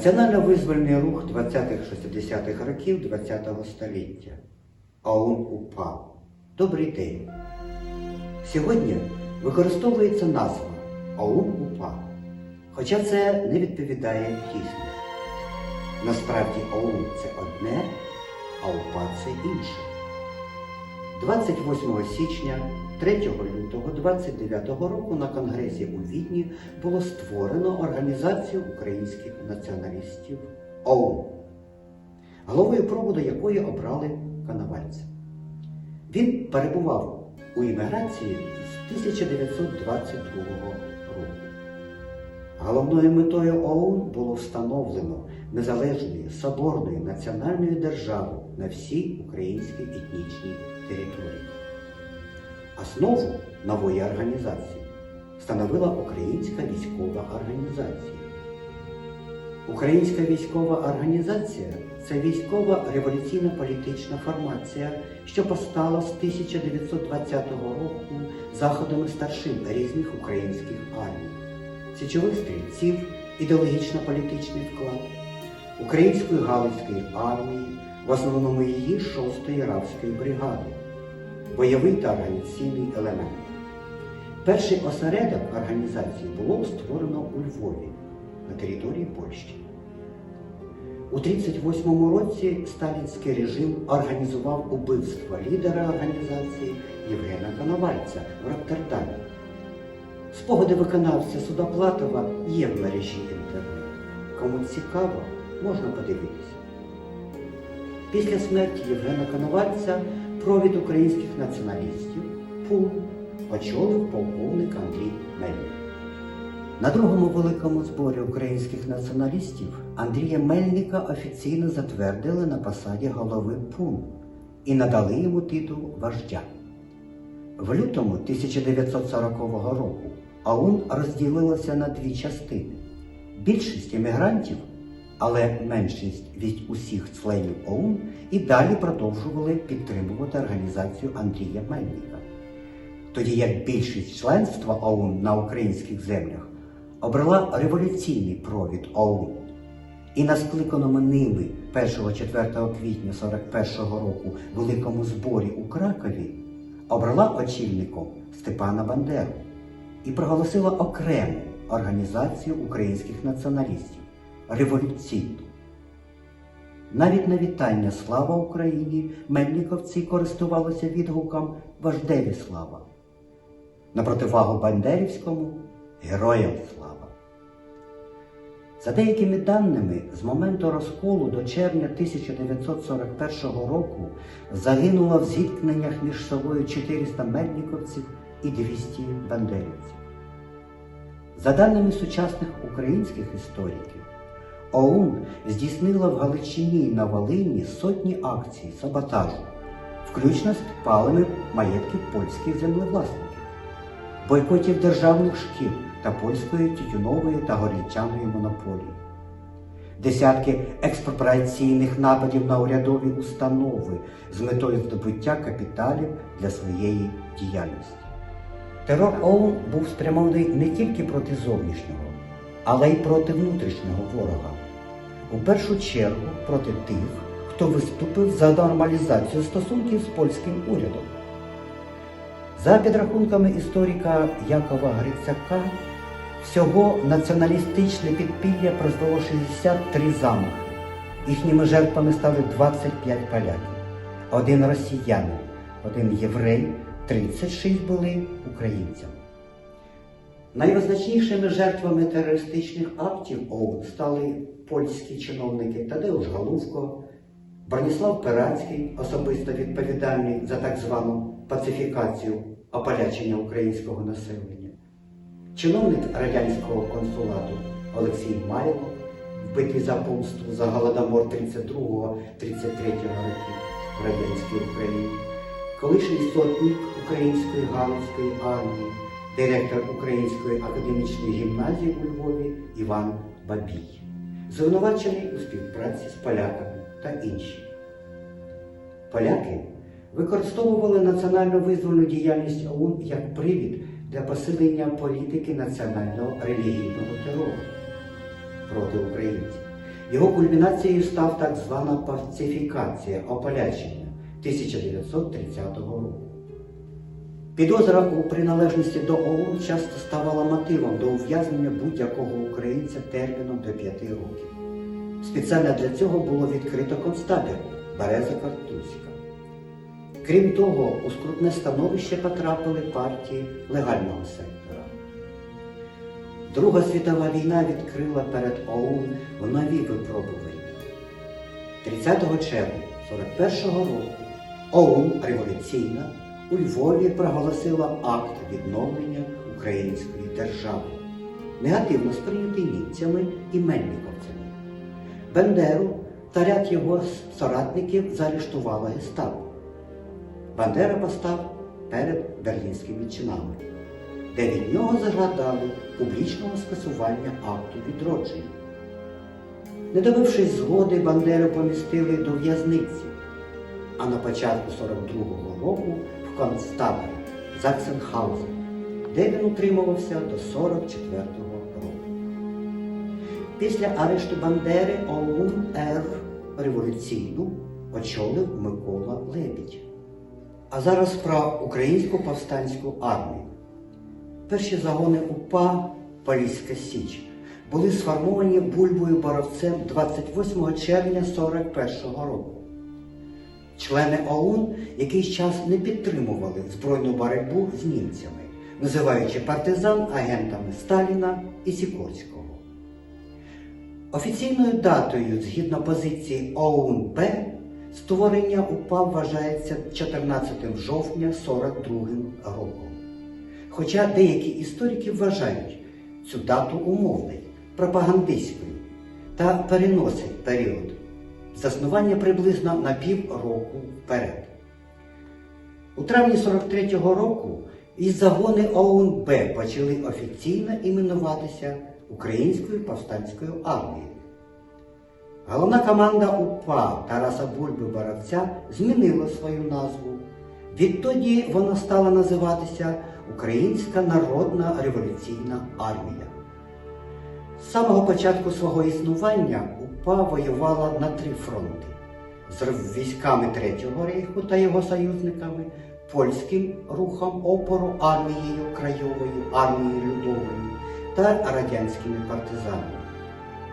Національно-визвольний рух 20-60-х років ХХ століття. АУН УПА. Добрий день. Сьогодні використовується назва АУН УПА, хоча це не відповідає дійсності. Насправді АУН це одне, а УПА це інше. 28 січня 3 лютого 29 року на Конгресі у Відні було створено Організацію українських націоналістів ОУН, головою проводу якої обрали Коновальця. Він перебував у імміграції з 1922 року. Головною метою ОУН було встановлено незалежної соборної національної держави на всій українській етнічній території. Основу нової організації становила Українська військова організація. Українська військова організація це військова революційна політична формація, що постала з 1920 року заходами старшин різних українських армій, січових стрільців, ідеологічно-політичний вклад, Української Галицької армії, в основному її 6-ї Равської бригади, бойовий та організаційний елемент. Перший осередок організації було створено у Львові на території Польщі. У 1938 році сталінський режим організував убивство лідера організації Євгена Коновальця в Роттердамі. Спогади виконавця Судоплатова є в мережі інтернет. Кому цікаво, можна подивитися. Після смерті Євгена Коновальця провід українських націоналістів ПУ очолив полковник Андрій Мельник. На другому великому зборі українських націоналістів Андрія Мельника офіційно затвердили на посаді голови ПУН і надали йому титул вождя. В лютому 1940 року АУН розділилася на дві частини. Більшість емігрантів, але меншість від усіх членів ОУН і далі продовжували підтримувати організацію Андрія Мельника. Тоді як більшість членства ОУН на українських землях обрала революційний провід ОУН. І на скликаному ними 1-4 квітня 41-го року великому зборі у Кракові обрала очільником Степана Бандеру і проголосила окрему організацію українських націоналістів революційну. Навіть на вітання Слава Україні мельниковці користувалися відгуком Вождеві слава. На противагу Бандерівському Героям слава. За деякими даними, з моменту розколу до червня 1941 року загинуло в зіткненнях між собою 400 мельниковців і 200 бандерівців. За даними сучасних українських істориків, ОУН здійснила в Галичині і на Волині сотні акцій саботажу, включно з підпалами маєтків польських землевласників, бойкотів державних шкіл та польської тютюнової та горілчаної монополії, десятки експроприаційних нападів на урядові установи з метою здобуття капіталів для своєї діяльності. Терор ОУН був спрямований не тільки проти зовнішнього, але й проти внутрішнього ворога. У першу чергу проти тих, хто виступив за нормалізацію стосунків з польським урядом. За підрахунками історика Якова Грицяка, всього націоналістичне підпілля призвело 63 замахи. Їхніми жертвами стали 25 поляків, один росіянин, один єврей, 36 були українцями. Найвизначнішими жертвами терористичних актів ОУН стали польські чиновники Тадеуш Галузко, Броніслав Пирацький, особисто відповідальний за так звану пацифікацію ополячення українського населення, чиновник радянського консулату Олексій Майло, вбитий за помсту за голодомор 32-33 років в радянській Україні, колишній сотник Української Галицької армії, директор Української академічної гімназії у Львові Іван Бабій, звинувачений у співпраці з поляками та інші. Поляки використовували національно-визвольну діяльність ОУН як привід для посилення політики національного релігійного терору проти українців. Його кульмінацією став так звана пацифікація Ополячення 1930 року. Підозра у приналежності до ОУН часто ставала мотивом до ув'язнення будь-якого українця терміном до п'яти років. Спеціально для цього було відкрито концтабір Береза Картузька. Крім того, у скрутне становище потрапили партії легального сектора. Друга світова війна відкрила перед ОУН нові випробування. 30 червня 41 року ОУН революційна у Львові проголосила акт відновлення української держави, негативно сприйнятий німцями і мельниковцями. Бендеру та ряд його соратників заарештувала гестапо. Бандера постав перед берлінськими чинами, де від нього зажадали публічного скасування акту відродження. Не добившись згоди, Бандеру помістили до в'язниці, а на початку 42-го року в концтабір Заксенхаузен, де він утримувався до 44-го року. Після арешту Бандери ОУН Р революційну очолив Микола Лебідь. А зараз про українську повстанську армію. Перші загони УПА Поліська Січ були сформовані бульбою боровцем 28 червня 41-го року. Члени ОУН якийсь час не підтримували збройну боротьбу з німцями, називаючи партизан агентами Сталіна і Сікорського. Офіційною датою, згідно позиції ОУН-П, створення УПА вважається 14 жовтня 42 роком. Хоча деякі історики вважають цю дату умовною, пропагандистською та переносять період заснування приблизно на пів року вперед. У травні 43-го року із загони ОУН-Б почали офіційно іменуватися Українською повстанською армією. Головна команда УПА Тараса Бульби Боровця змінила свою назву. Відтоді вона стала називатися Українська Народна революційна армія. З самого початку свого існування УПА воювала на три фронти з військами Третього рейху та його союзниками, польським рухом опору армією Крайовою, армією Людовою та радянськими партизанами.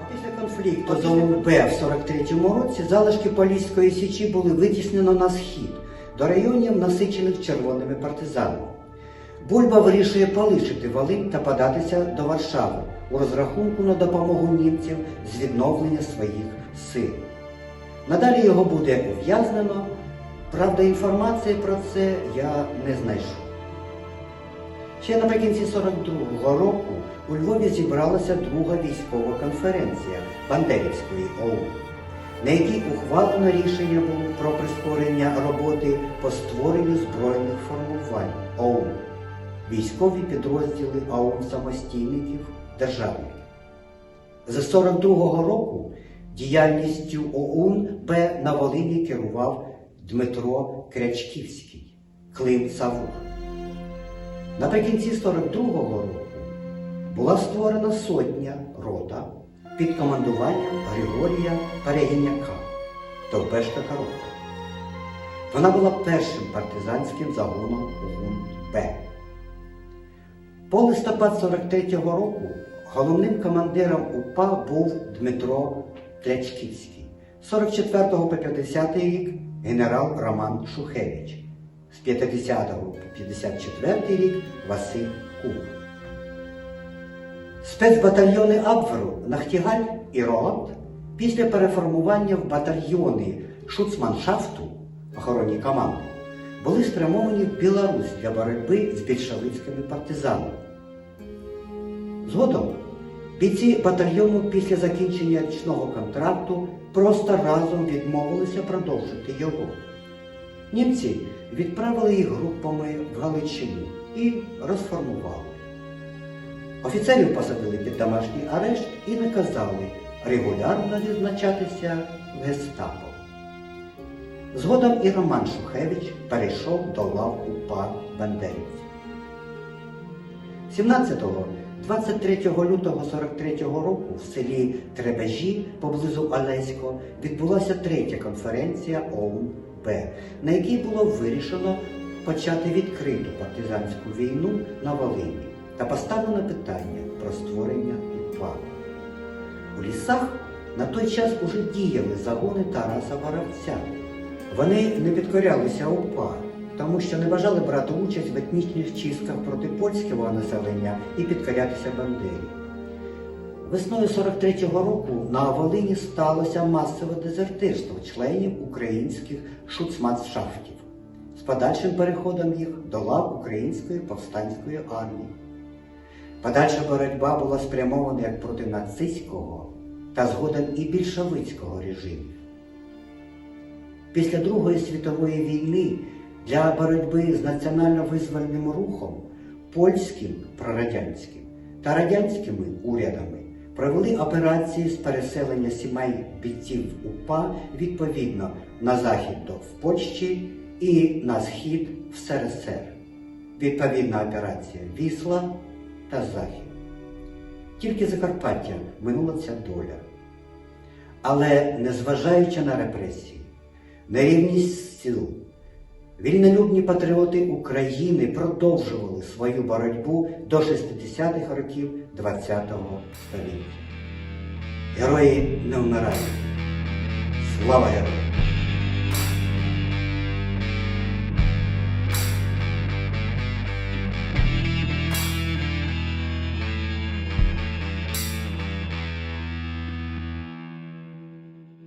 А після конфлікту з ОУНБ в 43-му році залишки Поліської січі були витіснено на схід до районів, насичених червоними партизанами. Бульба вирішує полишити Волинь та податися до Варшави у розрахунку на допомогу німців з відновлення своїх сил. Надалі його буде ув'язнено, правда, інформації про це я не знайшов. Ще наприкінці 42-го року у Львові зібралася друга військова конференція Бандерівської ОУН, на якій ухвалено рішення було про прискорення роботи по створенню збройних формувань ОУН, військові підрозділи ОУН самостійників, державників. З 42-го року діяльністю ОУН П на Волині керував Дмитро Крячківський, Клим Савур. Наприкінці 42-го року була створена сотня рота під командуванням Григорія Перегіняка Довбешка Коробка. Вона була першим партизанським загоном ОУН Б. По листопад 43-го року головним командиром УПА був Дмитро Клячківський. З 44 по 50 рік генерал Роман Шухевич. З 50 по 54 рік Василь Куб. Спецбатальйони Абверу Нахтігаль і Роланд після переформування в батальйони Шуцманшафту охоронні команди були спрямовані в Білорусь для боротьби з більшовицькими партизанами. Згодом бійці батальйону після закінчення річного контракту просто разом відмовилися продовжити його. Німці відправили їх групами в Галичину і розформували. Офіцерів посадили під домашній арешт і наказали регулярно відзначатися в гестапо. Згодом і Роман Шухевич перейшов до лав УПА бандерівців. 23 лютого 43-го року в селі Требежі поблизу Олесько відбулася третя конференція ОУН-Б, на якій було вирішено почати відкриту партизанську війну на Волині та поставлено питання про створення УПА. У лісах на той час уже діяли загони Тараса Боровця. Вони не підкорялися УПА, тому що не бажали брати участь в етнічних чистках проти польського населення і підкорятися Бандері. Весною 43-го року на Волині сталося масове дезертирство членів українських шуцманшафтів з подальшим переходом їх до лав Української повстанської армії. Подальша боротьба була спрямована як проти нацистського та згодом і більшовицького режимів. Після Другої світової війни для боротьби з національно-визвольним рухом польським прорадянським та радянськими урядами провели операції з переселення сімей бійців УПА відповідно на захід до в Польщі і на схід в СРСР. Відповідна операція Вісла та Захід. Тільки Закарпаття минула ця доля. Але незважаючи на репресії, нерівність сил, вільнолюбні патріоти України продовжували свою боротьбу до 60-х років ХХ століття. Герої не вмирають. Слава героям!